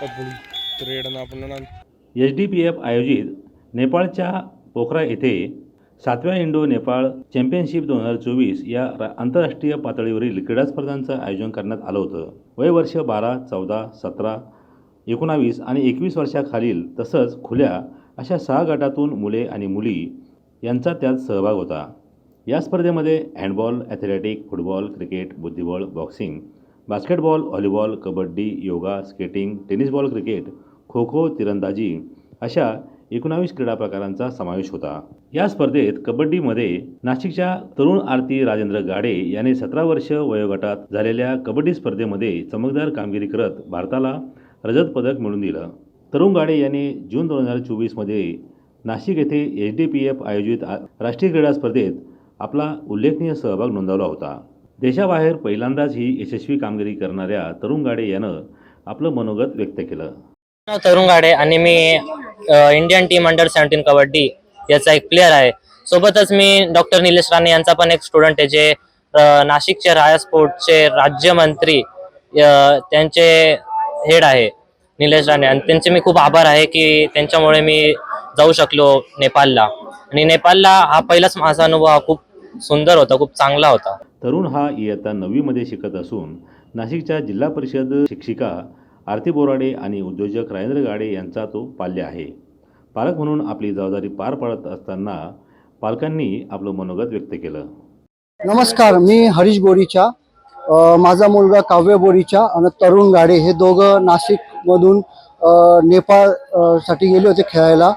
H D P F आयोजित नेपाळच्या पोखरा येथे सातव्या इंडो नेपाळ चॅम्पियनशिप दोन हजार चोवीस या रा आंतरराष्ट्रीय पातळीवरील क्रीडा स्पर्धांचं आयोजन करण्यात आलं होतं. वय वर्ष बारा चौदा सतरा एकोणावीस आणि एकवीस वर्षाखालील तसंच खुल्या अशा सहा गटातून मुले आणि मुली यांचा त्यात सहभाग होता. या स्पर्धेमध्ये हँडबॉल ॲथलेटिक फुटबॉल क्रिकेट बुद्धिबळ boxing basketball volleyball kabaddi yoga skating tennis ball cricket kho kho तिरंदाजी अशा एकोणावीस क्रीडा प्रकारांचा समावेश होता. या स्पर्धेत कबड्डीमध्ये नाशिकच्या तरुण आरती राजेंद्र गाडे याने सतरा वर्ष वयोगटात झालेल्या कबड्डी स्पर्धेमध्ये चमकदार कामगिरी करत भारताला रजत पदक मिळवून दिलं. तरुण गाडे यांनी जून दोन हजार चोवीसमध्ये नाशिक येथे एच डी पी एफ आयोजित राष्ट्रीय क्रीडा स्पर्धेत आपला उल्लेखनीय सहभाग नोंदवला होता. देशाबाहेर पहिल्यांदाच ही यशस्वी कामगिरी करणाऱ्या तरुण गाडे यानं आपलं मनोगत व्यक्त केलं. नाव तरुण गाडे आणि मी Indian team under seventeen kabaddi याचा एक प्लेअर आहे. सोबतच मी डॉक्टर निलेश राणे यांचा पण एक स्टुडंट आहे जे नाशिकचे राया स्पोर्टचे राज्यमंत्री त्यांचे हेड आहे निलेश राणे. आणि त्यांचे मी खूप आभार आहे की त्यांच्यामुळे मी जाऊ शकलो नेपाळला. आणि नेपाळला हा पहिलाच माझा अनुभव हा खूप सुंदर होता खूप चांगला होता. तरुण हा इयत्ता नववीमध्ये शिकत असून नाशिकच्या जिल्हा परिषद शिक्षिका आरती बोराडे आणि उद्योजक राजेंद्र गाडे यांचा तो पाल्य आहे. पालक म्हणून आपली जबाबदारी पार पाडत असताना पालकांनी आपलं मनोगत व्यक्त केलं. नमस्कार मी हरीश बोरीच्या माझा मुलगा काव्य बोरीच्या आणि तरुण गाडे हे दोघं नाशिकमधून नेपाळसाठी गेले होते खेळायला.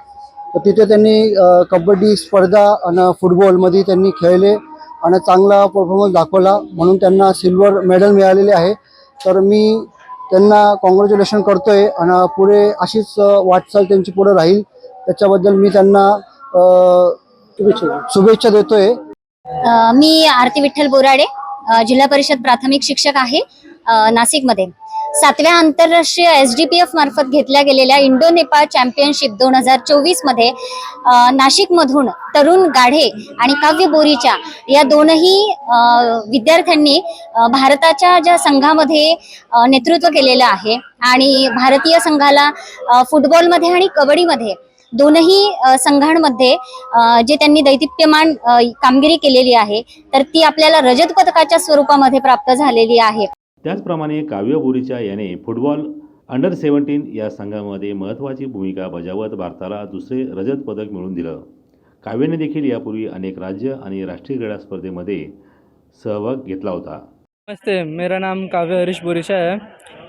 तर तिथे त्यांनी कबड्डी स्पर्धा आणि फुटबॉलमध्ये त्यांनी खेळले. आणि चांगला परफॉर्मन्स दाखवला. म्हणून त्यांना सिल्वर मेडल मिळालेले आहे. तर मी त्यांना कॉंग्रॅच्युलेशन करतोय आणि पुढे अशीच वाटचाल त्यांची पुढे राहील. त्याच्याबद्दल मी त्यांना शुभेच्छा देतोय. आहे मी आरती विठ्ठल बोराडे जिल्हा परिषद प्राथमिक शिक्षक आहे नाशिकमध्ये. सातव्या आंतरराष्ट्रीय एस डी पी एफ मार्फत घेतल्या गेलेल्या इंडो नेपाळ चॅम्पियनशिप दोन हजार चोवीसमध्ये नाशिकमधून तरुण गाढे आणि काव्य बोरीच्या या दोनही विद्यार्थ्यांनी भारताच्या ज्या संघामध्ये नेतृत्व केलेलं आहे आणि भारतीय संघाला फुटबॉलमध्ये आणि कबड्डीमध्ये दोनही संघांमध्ये जे त्यांनी दैदिप्यमान कामगिरी केलेली आहे तर ती आपल्याला रजत पदकाच्या स्वरूपामध्ये प्राप्त झालेली आहे. त्याचप्रमाणे काव्य बोरीच्या याने फुटबॉल अंडर सेवन्टीन या संघामध्ये महत्त्वाची भूमिका बजावत भारताला दुसरे रजत पदक मिळवून दिलं. काव्याने देखील यापूर्वी अनेक राज्य आणि राष्ट्रीय क्रीडा स्पर्धेमध्ये सहभाग घेतला होता. नमस्ते मेरा नाम काव्य हरीश बोरिशा है।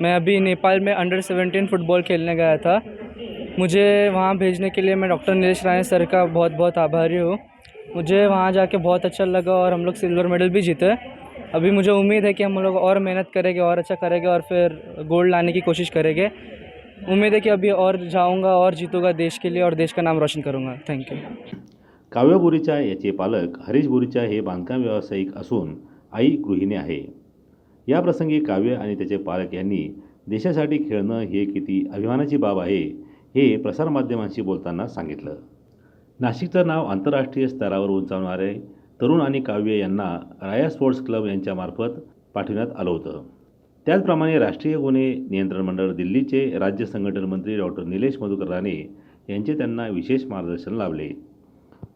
मैं अभी नेपाल में अंडर सेवेंटीन फुटबॉल खेलने गया था। मुझे वहाँ भेजने के लिए मैं डॉक्टर नीलेश राय सर का बहुत बहुत आभारी हूँ। मुझे वहाँ जाके बहुत अच्छा लगा और हम लोग सिल्वर मेडल भी जीते। अभी मुझे उम्मीद है कि हम लोग और मेहनत करेंगे और अच्छा करेंगे और फिर गोल्ड लाने की कोशिश करेंगे। उम्मीद है कि अभी और जाऊँगा और जीतूंगा देश के लिए और देश का नाम रोशन करूंगा। थैंक यू काव्य बोरीच्या याचे पालक हरीश बोरीच्या हे बांधकाम व्यावसायिक असून आई गृहिणी आहे. या प्रसंगी काव्य आणि त्याचे पालक यांनी देशासाठी खेळणं हे किती अभिमानाची बाब आहे हे प्रसारमाध्यमांशी बोलताना सांगितलं. नाशिकचं नाव आंतरराष्ट्रीय स्तरावर उंचावणारे तरुण आणि काव्य यांना राया स्पोर्ट्स क्लब यांच्यामार्फत पाठवण्यात आलं होतं. त्याचप्रमाणे राष्ट्रीय गुन्हे नियंत्रण मंडळ दिल्लीचे राज्य संघटन मंत्री डॉक्टर निलेश मधुकर राणे यांचे त्यांना विशेष मार्गदर्शन लाभले.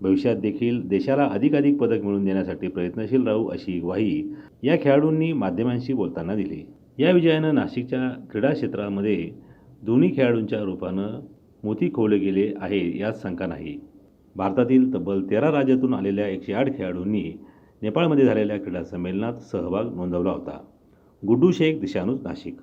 भविष्यात देखील देशाला अधिकाधिक पदक मिळवून देण्यासाठी प्रयत्नशील राहू अशी ग्वाही या खेळाडूंनी माध्यमांशी बोलताना दिली. या विजयानं नाशिकच्या क्रीडा क्षेत्रामध्ये दोन्ही खेळाडूंच्या रूपानं मोती खोवले गेले आहे यात शंका नाही. भारतातील तब्बल तेरा राज्यातून आलेल्या एकशे आठ खेळाडूंनी नेपाळमध्ये झालेल्या क्रीडा संमेलनात सहभाग नोंदवला होता. गुड्डू शेख दिशानुज नाशिक.